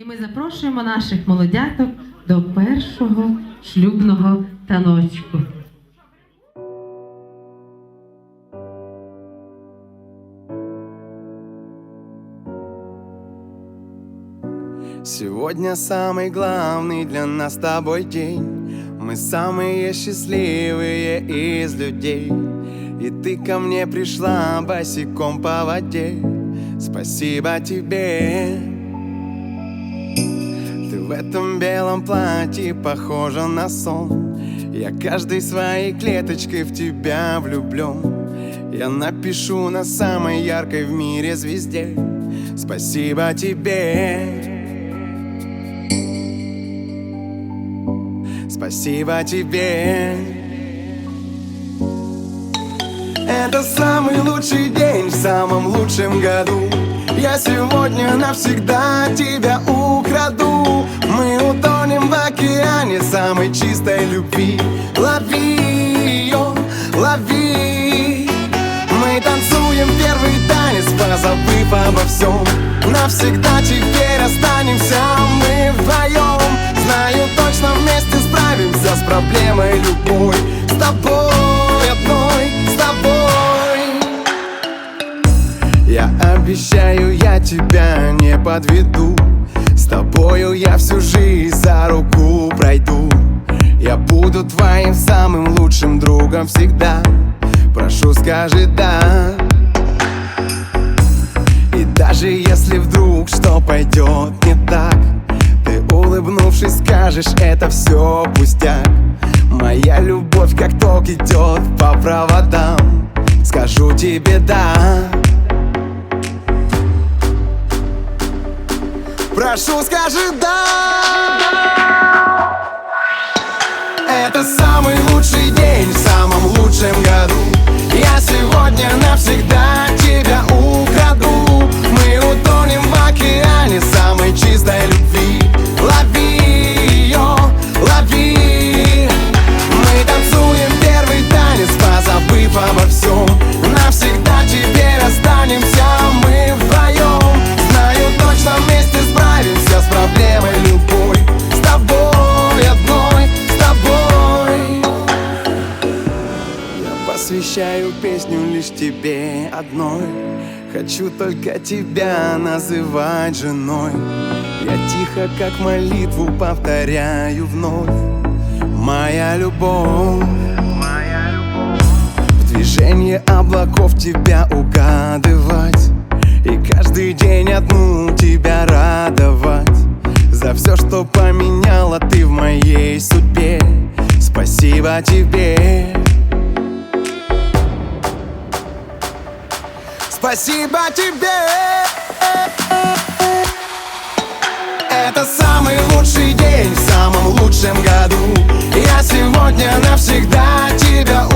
І ми запрошуємо наших молодяток до першого шлюбного таночку. Сегодня самый главный для нас с тобой день. Мы самые счастливые из людей. И ты ко мне пришла босиком по воде. Спасибо тебе в этом белом платье похожа на сон. Я каждой своей клеточкой в тебя влюблен Я напишу на самой яркой в мире звезде. Спасибо тебе. Спасибо тебе. Это самый лучший день в самом лучшем году. Я сегодня навсегда тебя украду самой чистой любви. Лови ее, лови. Мы танцуем первый танец, позабыв обо всем Навсегда теперь останемся мы вдвоем Знаю точно вместе справимся с проблемой любой. С тобой одной, с тобой. Я обещаю, я тебя не подведу С тобою я всю жизнь за руку пройду. Я буду твоим самым лучшим другом всегда. Прошу, скажи «да» И даже если вдруг что пойдет не так Ты улыбнувшись скажешь, это все пустяк Моя любовь как ток идет по проводам. Скажу тебе да Прошу, скажи да Это самый лучший день в самом лучшем году. Я сегодня посвящаю песню лишь тебе одной. Хочу только тебя называть женой. Я тихо, как молитву, повторяю вновь. Моя любовь. В движении облаков тебя угадывать. И каждый день одну тебя радовать. За все, что поменяла ты в моей судьбе. Спасибо тебе Спасибо тебе. Это самый лучший день в самом лучшем году. Я сегодня навсегда тебя